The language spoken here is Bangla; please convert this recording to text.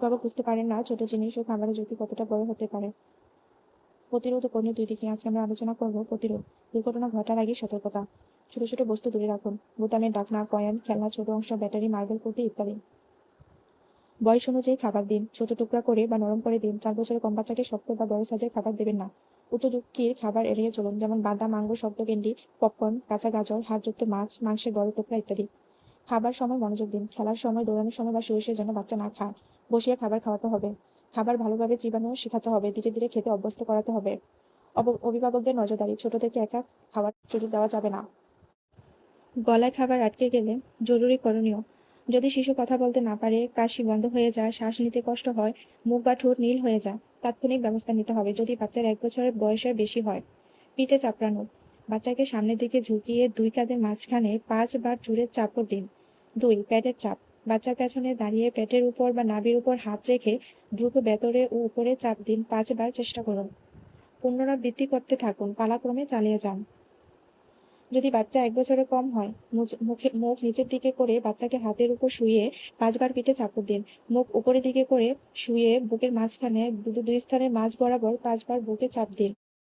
বাবা বুঝতে পারেন না, ছোট জিনিস ও খাবারের ঝুঁকি কতটা বড় হতে পারে। প্রতিরোধ ও দুই দিকে আজকে আমরা আলোচনা করব প্রতিরোধ। দুর্ঘটনা ঘটার আগে সতর্কতা। ছোট ছোট বস্তু দূরে রাখুন। বোতামের ডাকনা, কয়েন, খেলনা, ছোট অংশ, ব্যাটারি, মার্বেল পুঁতি ইত্যাদি। বয়স অনুযায়ী খাবার দিন। ছোট টুকরা করে বা নরম করে দিন। চার বছরের কম বাচ্চাকে শক্ত বা বড় সাইজের খাবার দেবেন না। উচ্চ ঝুঁকির খাবার এড়িয়ে চলুন, যেমন বাদাম, আঙ্গুর, শক্ত ক্যান্ডি পপকর্ন, কাঁচা গাজর, হাড়যুক্ত মাছ, মাংসের বড় টুকরা ইত্যাদি। খাবার সময় মনোযোগ দিন। খেলার সময়, দৌড়ানোর সময় বা শুয়ে শুয়ে যেন বাচ্চা না খায়। বসিয়ে খাবার খাওয়াতে হবে। খাবার ভালোভাবে চিবানো শেখাতে হবে। ধীরে ধীরে খেতে অভ্যস্ত করাতে হবে। অভিভাবকদের নজরদারি। ছোটদেরকে একা খাওয়ার সুযোগ দেওয়া যাবে না। গলায় খাবার আটকে গেলে জরুরি করণীয়। যদি শিশু কথা বলতে না পারে, কাশি বন্ধ হয়ে যায়, শ্বাস নিতে কষ্ট হয়, মুখ বা ঠোঁট নীল হয়ে যায়, তাৎক্ষণিক ব্যবস্থা নিতে হবে। যদি বাচ্চার এক বছরের বয়সের বেশি হয়, পিঠে চাপড়ানো। বাচ্চাকে সামনের দিকে ঝুঁকিয়ে দুই কাঁধের মাঝখানে পাঁচবার জুড়ে চাপড় দিন। দুই, প্যাটের চাপ। বাচ্চার পেছনে দাঁড়িয়ে পেটের উপর বা নাভির উপর হাত রেখে দ্রুত ভেতরে ও উপরে চাপ দিন পাঁচবার চেষ্টা করুন। পুনরাবৃত্তি করতে থাকুন, পালাক্রমে চালিয়ে যান। যদি বাচ্চা এক বছরের কম হয় মুখে মুখ নিচের দিকে করে বাচ্চাকে হাতের উপর শুয়ে পাঁচবার পিঠে চাপড় দিন। মুখ উপরের দিকে করে শুয়ে বুকের মাঝখানে দুই স্থানের মাঝ বরাবর পাঁচবার বুকে চাপ দিন।